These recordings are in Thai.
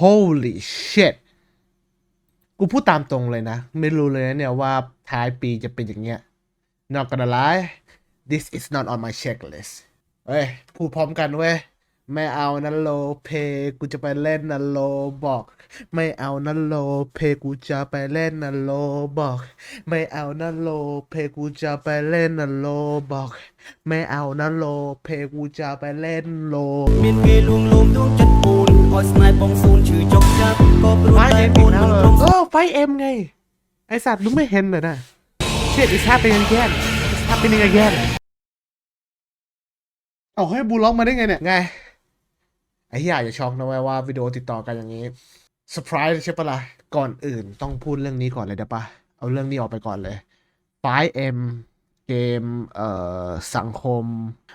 holy shit กูพูดตามตรงเลยนะ ไม่รู้เลยนะเนี่ยว่าท้ายปีจะเป็นอย่างเงี้ย not gonna lie this is not on my checklist เฮ้ย พูดพร้อมกันเว้ย ไม่เอานะโลเพกูจะไปเล่นนะโลบอก ไม่เอานะโลเพกูจะไปเล่นนะโลบอก ไม่เอานะโลเพกูจะไปเล่นนะโลบอก ไม่เอานะโลเพกูจะไปเล่นโล មានគេលួងលោមដួងចិត្តពូនឲ្យស្នេហ៍បងស៊ូន เอ็มไง ไอสัตว์ลุงไม่เห็นเลยอนะเชียดอีชาเป็นยังแก่นอีชาเป็นยังไงแก่เอาให้บูล็อกมาได้ไงเนี่ย ไง ไอ้ใหญ่จะช็อกนะว่าว่าวิดีโอติดต่อกันอย่างนี้เซอร์ไพรส์ใช่ปะล่ะ ก่อนอื่นต้องพูดเรื่องนี้ก่อนเลยเด้ปะเอาเรื่องนี้ออกไปก่อนเลย 5M เกมเอ่อสังคม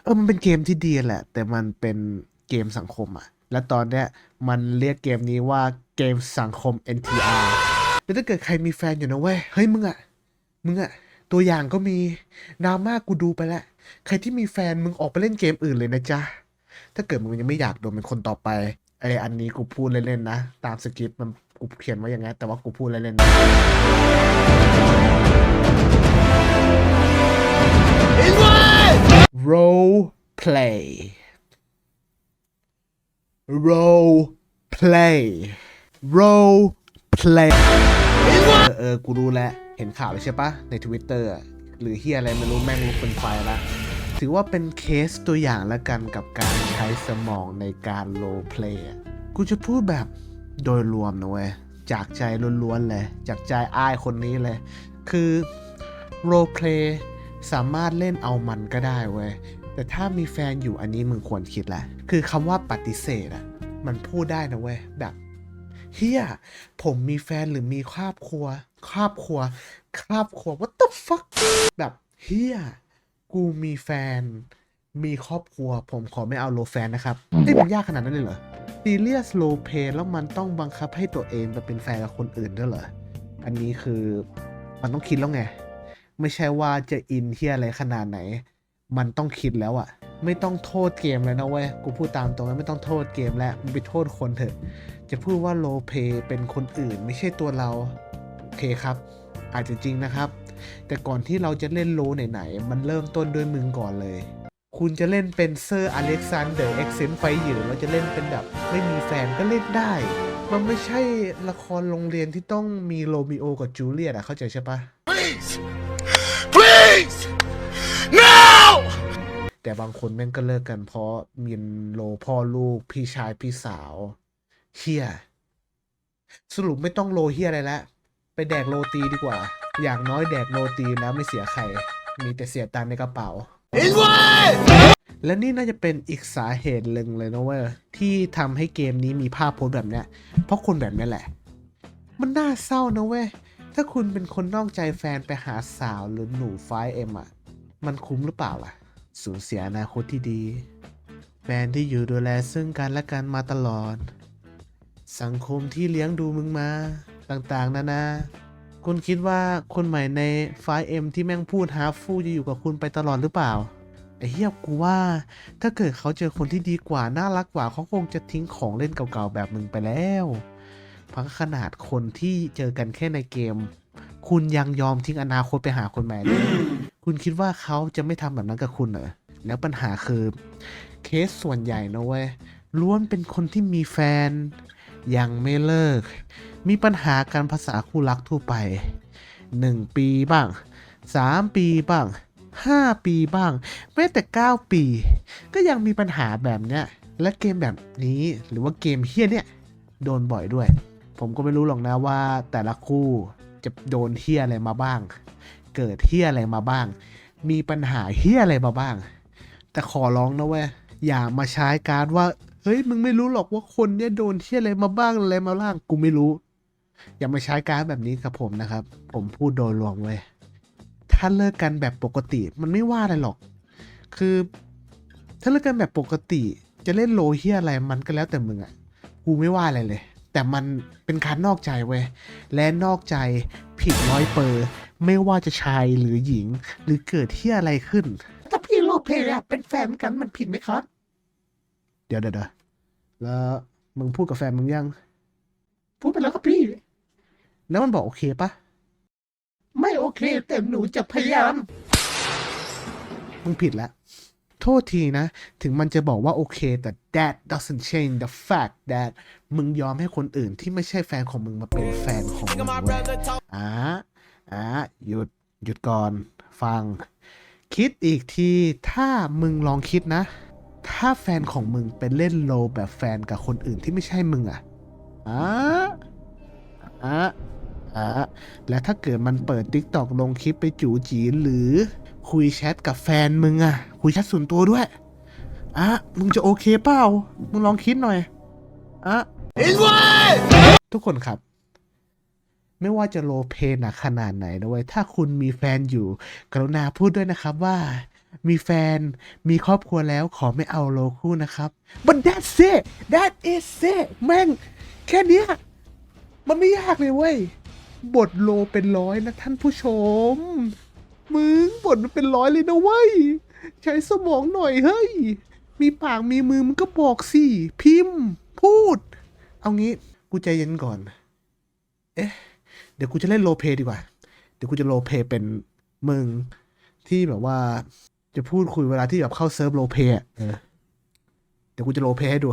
เออมันเป็นเกมที่ดีแหละ แต่มันเป็นเกมสังคมอะและตอนเนี้ยมันเรียกเกมนี้ว่าเกมสังคม NTR แล้วถ้าเกิดใครมีแฟนอยู่นะเว้ย เฮ้ยมึงอะมึงอะตัวอย่างก็มีดราม่ากูดูไปแล้วใครที่มีแฟนมึงออกไปเล่นเกมอื่นเลยนะจ๊ะ ถ้าเกิดมึงยังไม่อยากโดนเป็นคนต่อไปไออันนี้กูพูดเล่นๆนะ ตามสคริปต์มันกูเขียนไว้อย่างงั้นแต่ว่ากูพูดเล่นๆนะ role play role play role play เออเออกูรู้แล้ว เห็นข่าวเลยใช่ปะใน Twitter อะหรือเฮียอะไรไม่รู้แม่งลุกเป็นไฟละถือว่าเป็นเคสตัวอย่างแล้วกันกับการใช้สมองในการโลเพลย์กูจะพูดแบบโดยรวมนะเว้ย จากใจล้วนๆเลย จากใจอ้ายคนนี้เลย คือโรเพลย์สามารถเล่นเอามันก็ได้เว้ย แต่ถ้ามีแฟนอยู่อันนี้มึงควรคิดแหละ คือคำว่าปฏิเสธอะมันพูดได้นะเว้ย แบบ เฮียผมมีแฟนหรือมีครอบครัว ครอบครัว ครอบครัว what the fuck แบบเฮียกูมีแฟน มีครอบครัว ผมขอไม่เอาโลแฟนนะครับเอ้ยมันยากขนาดนั้นเลยเหรอซีเรียสโลเพแล้วมันต้องบังคับให้ตัวเองไปเป็นแฟนกับคนอื่นด้วยเหรอ อันนี้คือมันต้องคิดแล้วไง ไม่ใช่ว่าจะอินที่อะไรขนาดไหน มันต้องคิดแล้วอะ ไม่ต้องโทษเกมแล้วนะเว้ย กูพูดตามตรงนะไม่ต้องโทษเกมแล้วมึงไปโทษคนเถอะ จะพูดว่าโลเพเป็นคนอื่นไม่ใช่ตัวเรา โอเคครับ อาจจะจริงนะครับ แต่ก่อนที่เราจะเล่นโลไหนๆ มันเริ่มต้นด้วยมึงก่อนเลย คุณจะเล่นเป็นเซอร์อเล็กซานเดอร์เอ็กเซนไฟอยู่เราจะเล่นเป็นแบบไม่มีแฟนก็เล่นได้ มันไม่ใช่ละครโรงเรียนที่ต้องมีโรมิโอกับจูเลียตอะเข้าใจใช่ปะ Please! แต่บางคนแม่งก็เลิกกันเพราะมีโลพ่อลูกพี่ชายพี่สาวเฮียสรุปไม่ต้องโลเฮียอะไรแล้วไปแดกโรตีดีกว่า อย่างน้อยแดกโรตีแล้วไม่เสียใคร มีแต่เสียตังในกระเป๋าและนี่น่าจะเป็นอีกสาเหตุหนึ่งเลยนะเว้ยที่ทำให้เกมนี้มีภาพโพสแบบเนี้ยเพราะคนแบบนี้แหละ มันน่าเศร้านะเว้ยถ้าคุณเป็นคนนอกใจแฟนไปหาสาวหรือหนูไฟเอ็มอะ มันคุ้มหรือเปล่าล่ะ สูญเสียอนาคตที่ดีแฟนที่อยู่ดูแลซึ่งกันและกันมาตลอด สังคมที่เลี้ยงดูมึงมา ต่างๆ นานาคุณคิดว่าคนใหม่ใน 5M ที่แม่งพูดฮาฟูจะอยู่กับคุณไปตลอดหรือเปล่าไอ้เหี้ยกูว่า ถ้าเกิดเขาเจอคนที่ดีกว่า น่ารักกว่าเขาคงจะทิ้งของเล่นเก่าๆแบบมึงไปแล้วเพราะขนาดคนที่เจอกันแค่ในเกม คุณยังยอมทิ้งอนาคตไปหาคนใหม่เลย คุณคิดว่าเขาจะไม่ทำแบบนั้นกับคุณเหรอแล้วปัญหาคือเคสส่วนใหญ่นะเว้ยล้วนเป็นคนที่มีแฟน ยังไม่เลิก มีปัญหาการภาษาคู่รักทั่วไป 1 ปีบ้าง 3 ปีบ้าง 5 ปีบ้างแม้แต่ 9 ปี ก็ยังมีปัญหาแบบเนี้ยและเกมแบบนี้หรือว่าเกมเฮี้ยเนี่ย โดนบ่อยด้วย ผมก็ไม่รู้หรอกนะว่าแต่ละคู่จะโดนเฮี้ยอะไรมาบ้าง เกิดเฮี้ยอะไรมาบ้าง มีปัญหาเฮี้ยอะไรมาบ้าง แต่ขอร้องนะเว้ยอย่ามาใช้การดว่า เฮ้ยมึงไม่รู้หรอกว่าคนเนี้ยโดนเฮี้ยอะไรมาบ้างอะไรมาบ้างกูไม่รู้ อย่ามาใช้การดแบบนี้กับผมนะครับ ผมพูดโดยรวมเว้ยถ้าเลิกกันแบบปกติมันไม่ว่าอะไรหรอก คือ ถ้าเลิกกันแบบปกติ จะเล่นโลเฮียอะไรมันก็แล้วแต่มึงอะกูไม่ว่าอะไรเลย แต่มันเป็นการนอกใจเว้ยและนอกใจผิดร้อยเปอร์ ไม่ว่าจะชายหรือหญิง หรือเกิดที่อะไรขึ้น ถ้าพี่โลเพลอะเป็นแฟนกันมันผิดไหมครับเดี๋ยวเดี๋ยวเดี๋ยวแล้วมึงพูดกับแฟนมึงยัง พูดไปแล้วครับพี่ แล้วมันบอกโอเคปะไม่โอเค แต่หนูจะพยายาม มึงผิดแล้ว โทษทีนะ ถึงมันจะบอกว่าโอเค แต่ that doesn't change the fact that มึงยอมให้คนอื่นที่ไม่ใช่แฟนของมึงมาเป็นแฟนของมึงเว้ยอ่า อ่าหยุดหยุดก่อนฟัง คิดอีกทีถ้ามึงลองคิดนะ ถ้าแฟนของมึงเป็นเล่นโลแบบแฟนกับคนอื่นที่ไม่ใช่มึงอะอ่าอ่าอ่าและถ้าเกิดมันเปิด t ิ k t o k ลงคลิปไปจูจีหรือ คุยแชทกับแฟนมึงอะคุยแชทส่วนตัวด้วยอะมึงจะโอเคเปล่า มึงลองคิดหน่อยอะ His way! ทุกคนครับ ไม่ว่าจะโลเพหนักขนาดไหนนะเว้ยถ้าคุณมีแฟนอยู่ กรุณาพูดด้วยนะครับว่า มีแฟนมีครอบครัวแล้วขอไม่เอาโลคู่นะครับ but that's it that is it แม่ง แค่เนี้ยมันไม่ยากเลยเว้ยบทโลเป็นร้อยนะท่านผู้ชม มึงบทมันเป็นร้อยเลยนะเว้ย ใช้สมองหน่อยเฮ้ย มีปากมีมือมึงก็บอกสิ พิมพ์ พูด เอางี้ กูใจเย็นก่อน เอ๊ะ ดี๋ยวกูจะเล่นโรลเพลย์ดีกว่า เดี๋ยวกูจะโรลเพลย์เป็นมึงที่แบบว่า จะพูดคุยเวลาที่แบบเข้าเซิร์ฟโรลเพลย์อะเออเดี๋ยวกูจะโรลเพลย์ให้ดู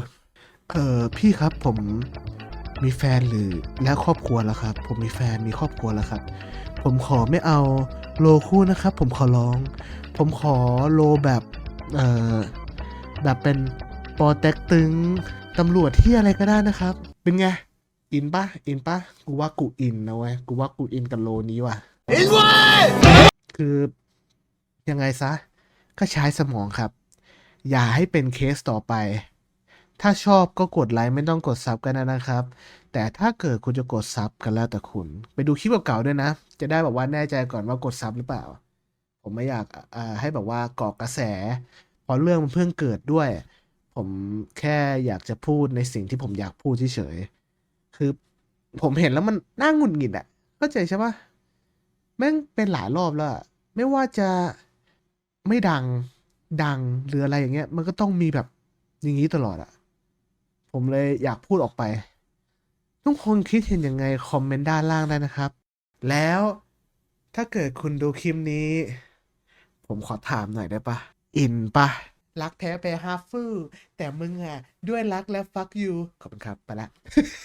เออพี่ครับผมมีแฟนหรือแล้วครอบครัวแล้วครับ ผมมีแฟนมีครอบครัวแล้วครับ ผมขอไม่เอาโลคู่นะครับ ผมขอร้อง ผมขอโลแบบ เออแบบเป็นปอเต็กตึงตำรวจที่อะไรก็ได้นะครับ เป็นไง อินปะอินปะกูว่ากูอินนะเว้ยกูว่ากูอินกับโลนี้ว่ะ His way! คือยังไงซะ ก็ใช้สมองครับ อย่าให้เป็นเคสต่อไป ถ้าชอบก็กดไลค์ไม่ต้องกดซับกันนะครับ แต่ถ้าเกิดคุณจะกดซับกันแล้วแต่คุณ ไปดูคลิปเก่าๆด้วยนะ จะได้แบบว่าแน่ใจก่อนว่ากดซับหรือเปล่า ผมไม่อยากอ่าให้แบบว่าก่อกระแสเพราะเรื่องมันเพิ่งเกิดด้วย ผมแค่อยากจะพูดในสิ่งที่ผมอยากพูดเฉยๆ คือผมเห็นแล้วมันน่าหงุดหงิดอะเข้าใจใช่ปะแม่งเป็นหลายรอบแล้วไม่ว่าจะไม่ดังดังหรืออะไรอย่างเงี้ย มันก็ต้องมีแบบอย่างนี้ตลอดอะผมเลยอยากพูดออกไป ทุกคนคิดเห็นยังไง คอมเมนต์ด้านล่างได้นะครับ แล้วถ้าเกิดคุณดูคลิปนี้ ผมขอถามหน่อยได้ปะอินปะรักแท้ไปฮาฟูแต่มึงอะด้วยรักและฟักยูขอบคุณครับ ไปละ